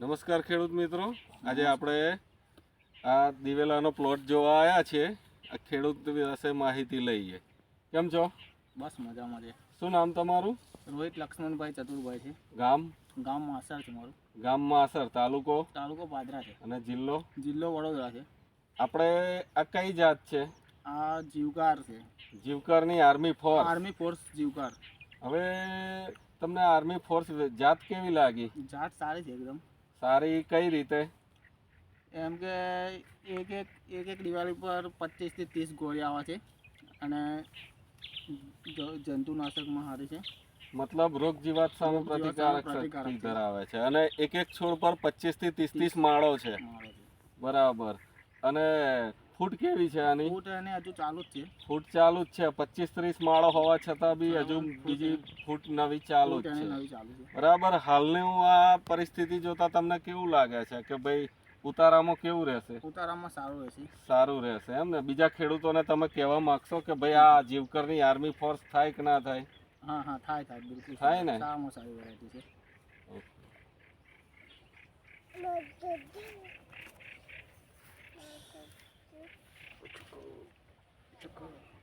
નમસ્કાર ખેડૂત મિત્રો. આજે આપણે આ દિવેલાનો પ્લોટ જોવા આવ્યા છીએ. આ ખેડૂત વિશે માહિતી લઈએ. કેમ છો? બસ મજામાં છે. શું નામ તમારું? રોહિત લક્ષ્મણભાઈ ચતુરભાઈ છે. ગામ? ગામ માસર છે મારું. ગામમાં અસર તાલુકો? તાલુકો પાદરા છે. અને જિલ્લો? જિલ્લો વડોદરા છે. આપણે આ કઈ જાત છે? આ જીવકાર છે. જીવકારની આર્મી ફોર્સ આર્મી ફોર્સ જીવકાર. હવે તમને આર્મી ફોર્સ જાત કેવી લાગી? જાત સારી છે એકદમ. સારી કઈ રીતે? એમ કે એક એક એક એક દિવાળી પર પચીસથી ત્રીસ ગોળી આવે છે. અને જંતુનાશકમાં સારી છે. મતલબ રોગ જીવાત સામે પ્રતિકારક શક્તિ ધરાવે છે. અને એક એક છોડ પર પચીસથી ત્રીસ ત્રીસ માળો છે. બરાબર. અને ફૂટ કેવી છે આની? ફૂટ એને હજુ ચાલુ જ છે. ફૂટ ચાલુ જ છે. પચીસ ત્રીસ માળો હોવા છતાં બી હજુ બીજી ફૂટ નવી ચાલુ જ છે. બરાબર? હાલની આ પરિસ્થિતિ જોતા તમને કેવું લાગે છે કે ભાઈ ઉતારામાં કેવું રહેશે? ઉતારામાં સારું રહેશે. સારું રહેશે એમ ને? બીજા ખેડૂતોને તમે કહેવા માંગશો કે ભાઈ આ જીવકરની આર્મી ફોર્સ થાય કે ના થાય? હા હા થાય થાય બિલકુલ. થાય ને? સારામાં સારી વેરાયટી છે. to, to.